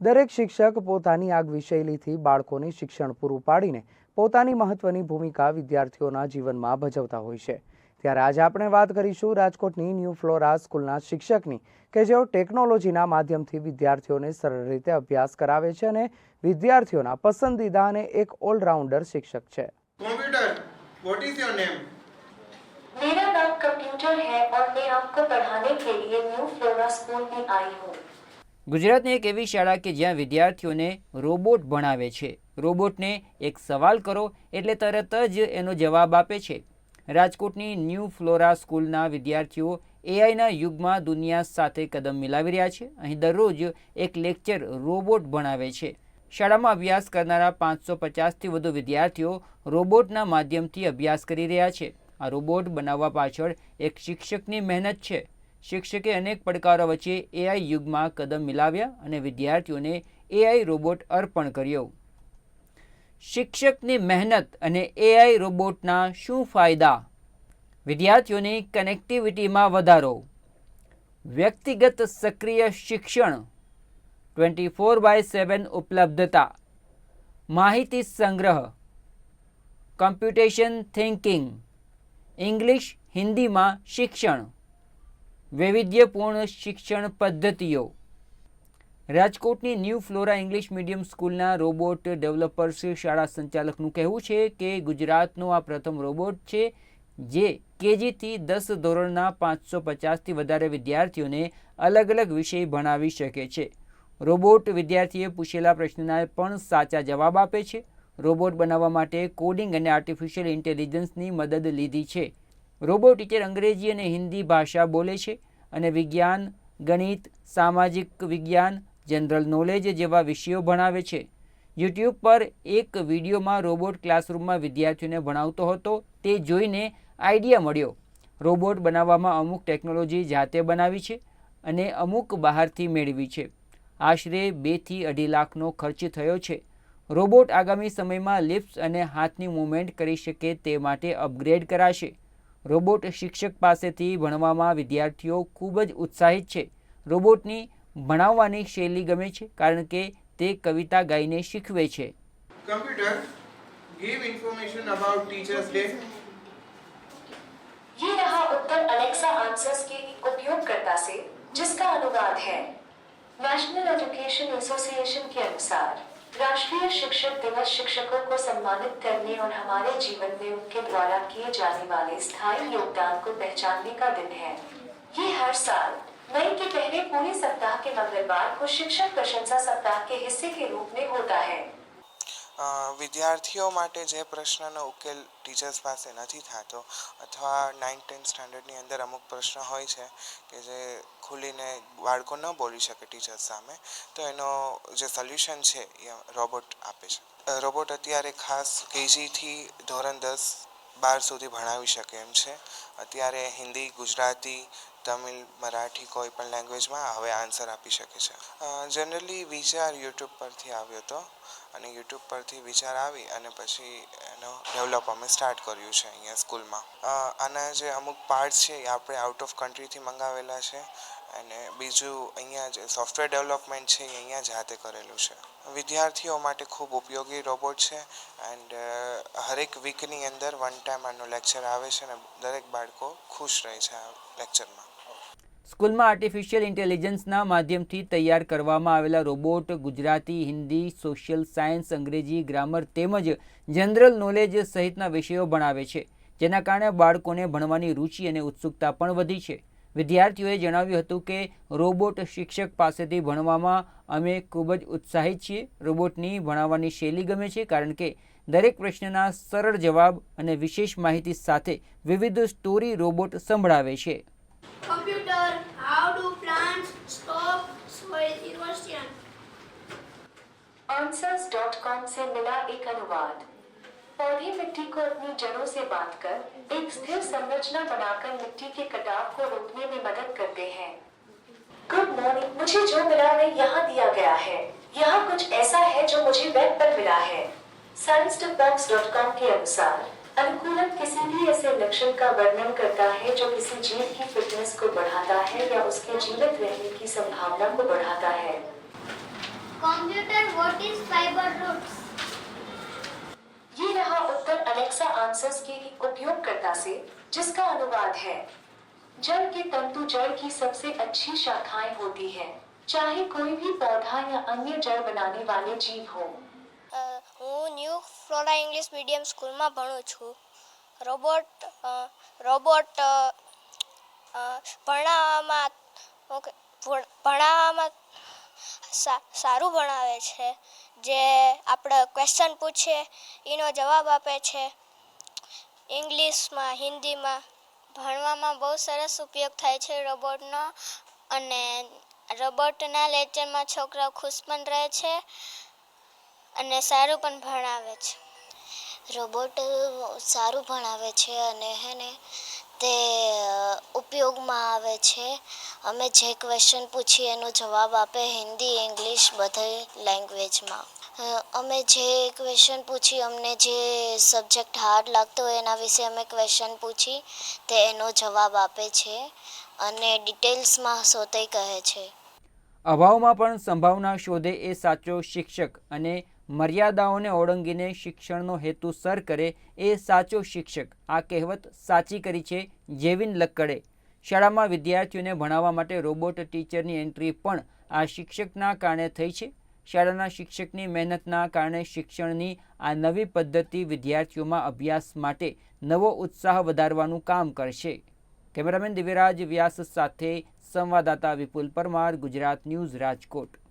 દરેક શિક્ષક પોતાની આગવી શૈલીથી બાળકોને શિક્ષણ પૂરું પાડીને પોતાની મહત્વની ભૂમિકા વિદ્યાર્થીઓના જીવનમાં ભજવતા હોય છે ત્યારે આજે આપણે વાત કરીશું રાજકોટની ન્યૂ ફ્લોરા સ્કૂલના શિક્ષકની કે જેઓ ટેકનોલોજીના માધ્યમથી વિદ્યાર્થીઓને સરળ રીતે અભ્યાસ કરાવે છે અને વિદ્યાર્થીઓના પસંદીદા અને એક ઓલરાઉન્ડર શિક્ષક છે computer what is your name मेरा नाम कंप्यूटर है और मैं आपको पढ़ाने के लिए न्यू फ्लोरा स्कूल में आई हूँ ગુજરાતની એક એવી શાળા કે જ્યાં વિદ્યાર્થીઓને રોબોટ ભણાવે છે. રોબોટને એક સવાલ કરો એટલે તરત જ એનો જવાબ આપે છે. રાજકોટની ન્યૂ ફ્લોરા સ્કૂલના વિદ્યાર્થીઓ એઆઈના યુગમાં દુનિયા સાથે કદમ મિલાવી રહ્યા છે. અહીં દરરોજ એક લેક્ચર રોબોટ ભણાવે છે. શાળામાં અભ્યાસ કરનારા પાંચસો પચાસથી વધુ વિદ્યાર્થીઓ રોબોટના માધ્યમથી અભ્યાસ કરી રહ્યા છે. આ રોબોટ બનાવવા પાછળ એક શિક્ષકની મહેનત છે. શિક્ષકે અનેક પડકારો વચ્ચે એઆઈ યુગમાં કદમ મિલાવ્યા અને વિદ્યાર્થીઓને એઆઈ રોબોટ અર્પણ કર્યો. શિક્ષકની મહેનત અને એઆઈ રોબોટના શું ફાયદા? વિદ્યાર્થીઓની કનેક્ટિવિટીમાં વધારો. વ્યક્તિગત સક્રિય શિક્ષણ, ટ્વેન્ટી ફોર બાય સેવન ઉપલબ્ધતા, માહિતી સંગ્રહ, કમ્પ્યુટેશન થિંકિંગ, ઇંગ્લિશ હિન્દીમાં શિક્ષણ વૈવિધ્યપૂર્ણ શિક્ષણ પદ્ધતિઓ. રાજકોટની ન્યૂ ફ્લોરા ઇંગ્લિશ મીડિયમ સ્કૂલના રોબોટ ડેવલપર્સ શાળા સંચાલકનું કહેવું છે કે ગુજરાતનો આ પ્રથમ રોબોટ છે જે કેજીથી દસ ધોરણના પાંચસો પચાસથી વધારે વિદ્યાર્થીઓને અલગ અલગ વિષય ભણાવી શકે છે. રોબોટ વિદ્યાર્થીએ પૂછેલા પ્રશ્નના પણ સાચા જવાબ આપે છે. રોબોટ બનાવવા માટે કોડિંગ અને આર્ટિફિશિયલ ઇન્ટેલિજન્સની મદદ લીધી છે. રોબોટ ટીચર અંગ્રેજી અને હિન્દી ભાષા બોલે છે અને વિજ્ઞાન, ગણિત, સામાજિક વિજ્ઞાન, જનરલ નોલેજ જેવા વિષયો ભણાવે છે. યુટ્યુબ પર એક વિડીયોમાં રોબોટ ક્લાસરૂમમાં વિદ્યાર્થીઓને ભણાવતો હતો. તે જોઈને આઈડિયા મળ્યો. રોબોટ બનાવવામાં અમુક ટેકનોલોજી જાતે બનાવી છે અને અમુક બહારથી મેળવી છે. આશરે બેથી અઢી લાખનો ખર્ચ થયો છે. રોબોટ આગામી સમયમાં લિપ્સ અને હાથની મૂવમેન્ટ કરી શકે તે માટે અપગ્રેડ કરાશે. રોબોટ શિક્ષક પાસેથી ભણવામાં વિદ્યાર્થીઓ ખૂબ જ ઉત્સાહિત છે રોબોટની ભણાવવાની શૈલી ગમે છે કારણ કે તે કવિતા ગાઈને શીખવે છે computer give information about teachers day ये रहा उत्तर अलेक्सा आंसर्स के उपयोगकर्ता से जिसका अनुवाद है नेशनल एजुकेशन एसोसिएशन के अनुसार राष्ट्रीय शिक्षक दिवस शिक्षकों को सम्मानित करने और हमारे जीवन में उनके द्वारा किए जाने वाले स्थायी योगदान को पहचानने का दिन है। ये हर साल, मई के पहले पूरे सप्ताह के मंगलवार को शिक्षक प्रशंसा सप्ताह के हिस्से के रूप में होता है। વિદ્યાર્થીઓ માટે જે પ્રશ્નનો ઉકેલ ટીચર્સ પાસે નથી થતો અથવા નાઇન્થ ટેન્થ સ્ટાન્ડર્ડની અંદર અમુક પ્રશ્ન હોય છે કે જે ખુલીને બાળકો ન બોલી શકે ટીચર્સ સામે, તો એનો જે સોલ્યુશન છે એ રોબોટ આપે છે. રોબોટ અત્યારે ખાસ કેજીથી ધોરણ દસ બાર સુધી ભણાવી શકે એમ છે. અત્યારે હિન્દી, ગુજરાતી તમિલ, મરાઠી કોઈ પણ લેંગ્વેજમાં હવે આન્સર આપી શકે છે. જનરલી વિચાર યુટ્યુબ પરથી આવ્યો હતો અને યુટ્યુબ પરથી વિચાર આવી અને પછી એનો ડેવલપ અમે સ્ટાર્ટ કર્યું છે અહીંયા સ્કૂલમાં આના જે અમુક પાર્ટ્સ છે એ આપણે આઉટ ઓફ કન્ટ્રીથી મંગાવેલા છે અને બીજું અહીંયા જે સોફ્ટવેર ડેવલપમેન્ટ છે એ અહીંયા જાતે કરેલું છે. વિદ્યાર્થીઓ માટે ખૂબ ઉપયોગી રોબોટ છે એન્ડ હરેક વીકની અંદર વન ટાઈમ આનો લેક્ચર આવે છે અને દરેક બાળકો ખુશ રહે છે આ લેક્ચરમાં સ્કૂલમાં આર્ટિફિશિયલ ઇન્ટેલિજન્સના માધ્યમથી તૈયાર કરવામાં આવેલા robot, Gujarati, Hindi social science અંગ્રેજી ગ્રામર તેમજ જનરલ નોલેજ સહિતના વિષયો ભણાવે છે, જેના કારણે બાળકોને ભણવાની રુચિ અને ઉત્સુકતા પણ વધી છે. વિદ્યાર્થીઓએ જણાવ્યું હતું કે, રોબોટ શિક્ષક પાસેથી ભણવામાં અમે ખૂબ જ ઉત્સાહિત છીએ. રોબોટની ભણાવવાની શૈલી ગમે છે, કારણ કે દરેક પ્રશ્નના સરળ જવાબ અને વિશેષ માહિતી સાથે વિવિધ સ્ટોરી રોબોટ સંભળાવે છે. answers.com से मिला एक अनुवाद। पौधे मिट्टी को अपनी जड़ों से बांधकर एक स्थिर संरचना बनाकर मिट्टी के कटाव को रोकने में मदद करते हैं। गुड मॉर्निंग मुझे जो मिला वह यहाँ दिया गया है। यहाँ कुछ ऐसा है जो मुझे वेब पर मिला है। science.box.com के अनुसार, अनुकूलन किसी भी ऐसे लक्षण का वर्णन करता है जो किसी जीव की फिटनेस को बढ़ाता है या उसके जीवित रहने की संभावना को बढ़ाता है। कौन Computer, what is fiber roots? ये रहा उत्तर अलेक्सा आंसर्स के उपयोगकर्ता से जिसका अनुवाद है जड़ के तंतु जड़ की सबसे अच्छी शाखाएं होती है चाहे कोई भी पौधा या अन्य जड़ बनाने वाले जीव हो અ, હું ન્યૂ ફ્લોરા ઇંગ્લિશ મીડિયમ સ્કૂલમાં ભણું છું રોબોટ અ, રોબોટ અ, અ, ભણાવવામાં ઓકે ભણ- ભણાવવામાં સા- સારું ભણાવે છે, જે આપણે ક્વેશ્ચન પૂછીએ એનો જવાબ આપે છે. ઇંગ્લિશમાં, હિન્દીમાં ભણવામાં બહુ સરસ ઉપયોગ થાય છે રોબોટનો અને રોબોટના લેક્ચરમાં છોકરાઓ ખુશ પણ રહે છે અને સારું પણ ભણાવે છે. રોબોટ સારું ભણાવે છે અને હે ને તે ઉપયોગમાં આવે છે? અમે જે ક્વેશ્ચન પૂછીએ એનો જવાબ આપે હિન્દી, ઇંગ્લિશ બધી લેંગ્વેજમાં અમે જે ક્વેશ્ચન પૂછી, અમને જે સબ્જેક્ટ હાર્ડ લાગતો હોય એના વિશે અમે ક્વેશ્ચન પૂછી, તે એનો જવાબ આપે છે અને ડિટેલ્સમાં સોતે કહે છે. અભાવમાં પણ સંભાવના શોધે એ સાચો શિક્ષક અને મર્યાદાઓને ઓળંગીને શિક્ષણનો હેતુ સર કરે એ સાચો શિક્ષક. આ કહેવત સાચી કરી છે જેવિન લક્કડે. શાળામાં વિદ્યાર્થીઓને ભણાવવા માટે રોબોટ ટીચરની એન્ટ્રી પણ આ શિક્ષકના કારણે થઈ છે. શાળાના શિક્ષકની મહેનતના કારણે શિક્ષણની આ નવી પદ્ધતિ વિદ્યાર્થીઓમાં અભ્યાસ માટે નવો ઉત્સાહ વધારવાનું કામ કરશે. કેમેરામેન દિવ્યરાજ વ્યાસ સાથે સંવાદદાતા વિપુલ પરમાર, ગુજરાત ન્યૂઝ રાજકોટ.